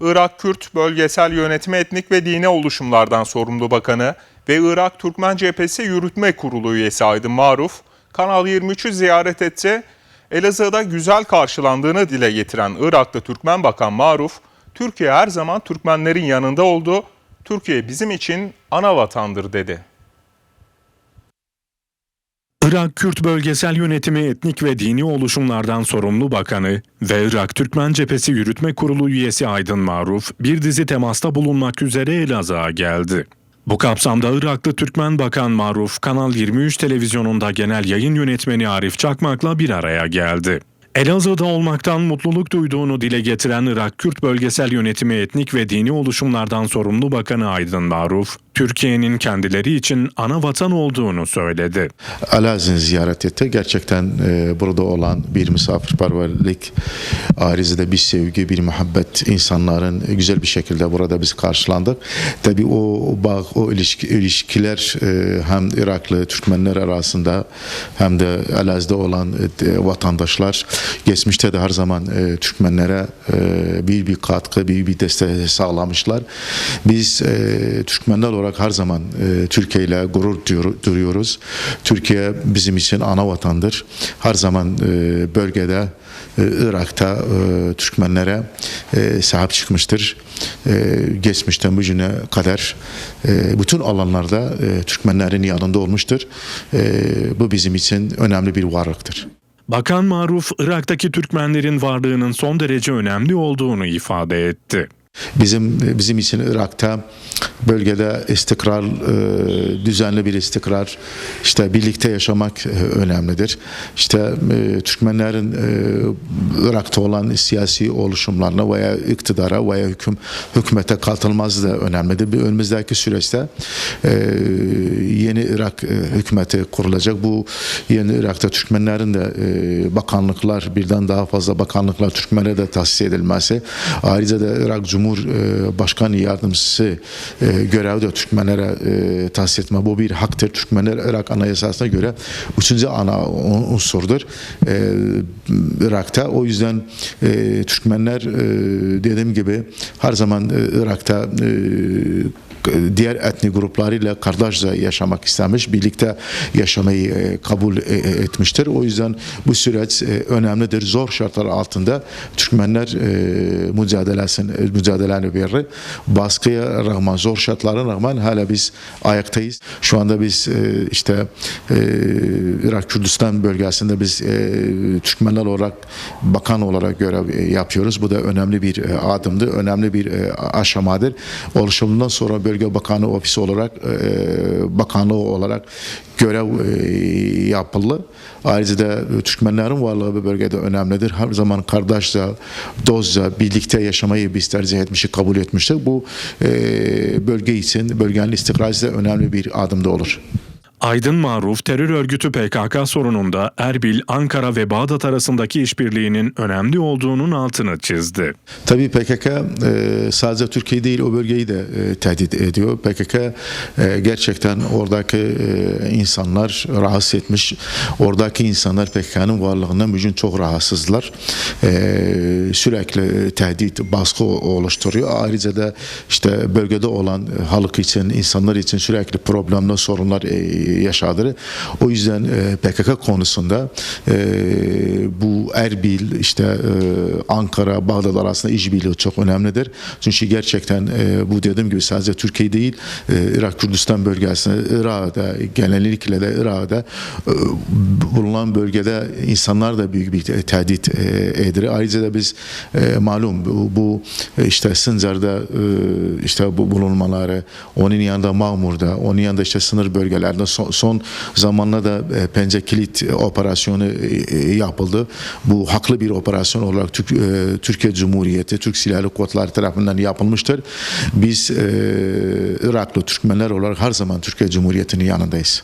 Irak Kürt Bölgesel Yönetimi Etnik ve Dini Oluşumlardan Sorumlu Bakanı ve Irak Türkmen Cephesi Yürütme Kurulu üyesi Aydın Maruf, Kanal 23'ü ziyaret etti. Elazığ'da güzel karşılandığını dile getiren Iraklı Türkmen Bakan Maruf, Türkiye her zaman Türkmenlerin yanında oldu, Türkiye bizim için ana vatandır dedi. Irak Kürt Bölgesel Yönetimi Etnik ve Dini Oluşumlardan Sorumlu Bakanı ve Irak Türkmen Cephesi Yürütme Kurulu üyesi Aydın Maruf bir dizi temasta bulunmak üzere Elazığ'a geldi. Bu kapsamda Iraklı Türkmen Bakan Maruf, Kanal 23 televizyonunda genel yayın yönetmeni Arif Çakmak'la bir araya geldi. Elazığ'da olmaktan mutluluk duyduğunu dile getiren Irak Kürt Bölgesel Yönetimi Etnik ve Dini Oluşumlardan Sorumlu Bakanı Aydın Maruf, Türkiye'nin kendileri için ana vatan olduğunu söyledi. Elazığ'ı ziyaret etti. Gerçekten e, burada olan bir misafirperverlik, arizede bir sevgi, bir muhabbet insanların güzel bir şekilde burada biz karşılandık. Tabii o, bağ, o ilişki, ilişkiler e, hem Iraklı Türkmenler arasında hem de Elazığ'da olan e, vatandaşlar geçmişte de her zaman Türkmenlere bir bir katkı, bir bir destek sağlamışlar. Biz Türkmenler olarak her zaman e, Türkiye ile gurur diyor, duruyoruz. Türkiye bizim için ana vatandır. Her zaman e, bölgede e, Irak'ta e, Türkmenlere e, sahip çıkmıştır. E, geçmişten bugüne kadar e, bütün alanlarda e, Türkmenlerin yanında olmuştur. E, bu bizim için önemli bir varlıktır. Bakan Maruf, Irak'taki Türkmenlerin varlığının son derece önemli olduğunu ifade etti. Bizim bizim için Irak'ta bölgede istikrar, e, düzenli bir istikrar, işte birlikte yaşamak e, önemlidir. İşte e, Türkmenlerin Irak'ta olan siyasi oluşumlarına veya iktidara veya hüküm hükümete katılmaz da önemlidir. Bir önümüzdeki süreçte yeni Irak hükümeti kurulacak. Bu yeni Irak'ta Türkmenlerin de bakanlıklar birden daha fazla bakanlıklar Türkmenlere de tahsis edilmesi. Ayrıca da Irak Cumhurbaşkanı Yardımcısı görevi de Türkmenlere e, tahsis etme. Bu bir haktır. Türkmenler Irak Anayasası'na göre üçüncü ana unsurdur e, Irak'ta. O yüzden e, Türkmenler e, dediğim gibi her zaman e, Irak'ta e, diğer etnik gruplarıyla kardeşçe yaşamak istemiş, birlikte yaşamayı e, kabul e, etmiştir. O yüzden bu süreç e, önemlidir. Zor şartlar altında Türkmenler mücadelesini, mücadeleni verir. Baskıya rağmen, zor şartlara rağmen hala biz ayaktayız. Şu anda biz işte Irak Kürdistan bölgesinde biz Türkmenler olarak bakan olarak görev yapıyoruz. Bu da önemli bir adımdır, önemli bir aşamadır. Oluşumundan sonra bölge Bölge Bakanı Ofisi olarak e, bakanlığı olarak görev e, yapıldı. Ayrıca da Türkmenlerin varlığı bu bölgede önemlidir. Her zaman kardeşçe, dostça, birlikte yaşamayı biz tercih etmişik, kabul etmiştik. Bu e, bölge için, bölgenin istikrarı önemli bir adım da olur. Aydın Maruf, terör örgütü PKK sorununda Erbil, Ankara ve Bağdat arasındaki işbirliğinin önemli olduğunun altını çizdi. Tabii PKK e, sadece Türkiye değil o bölgeyi de e, tehdit ediyor. PKK e, gerçekten oradaki insanlar rahatsız etmiş. Oradaki insanlar PKK'nın varlığından bugün çok rahatsızlar. Sürekli tehdit, baskı oluşturuyor. Ayrıca da işte bölgede olan halk için, insanlar için sürekli problemler, sorunlar yaşadığı. O yüzden e, PKK konusunda e, bu Erbil, işte e, Ankara, Bağdat arasında işbirliği çok önemlidir. Çünkü gerçekten bu dediğim gibi sadece Türkiye değil, Irak Kürdistan bölgesinde, Irak'da, genellikle de Irak'da bulunan bölgede insanlar da büyük bir tehdit e, edilir. Ayrıca da biz malum bu, işte Sıncar'da işte bu bulunmaları, onun yanında Mağmur'da, onun yanında işte sınır bölgelerinde son, son zamanlarda e, Pence Kilit operasyonu e, yapıldı. Bu haklı bir operasyon olarak Türk, e, Türkiye Cumhuriyeti, Türk Silahlı Kuvvetleri tarafından yapılmıştır. Biz Iraklı Türkmenler olarak her zaman Türkiye Cumhuriyeti'nin yanındayız.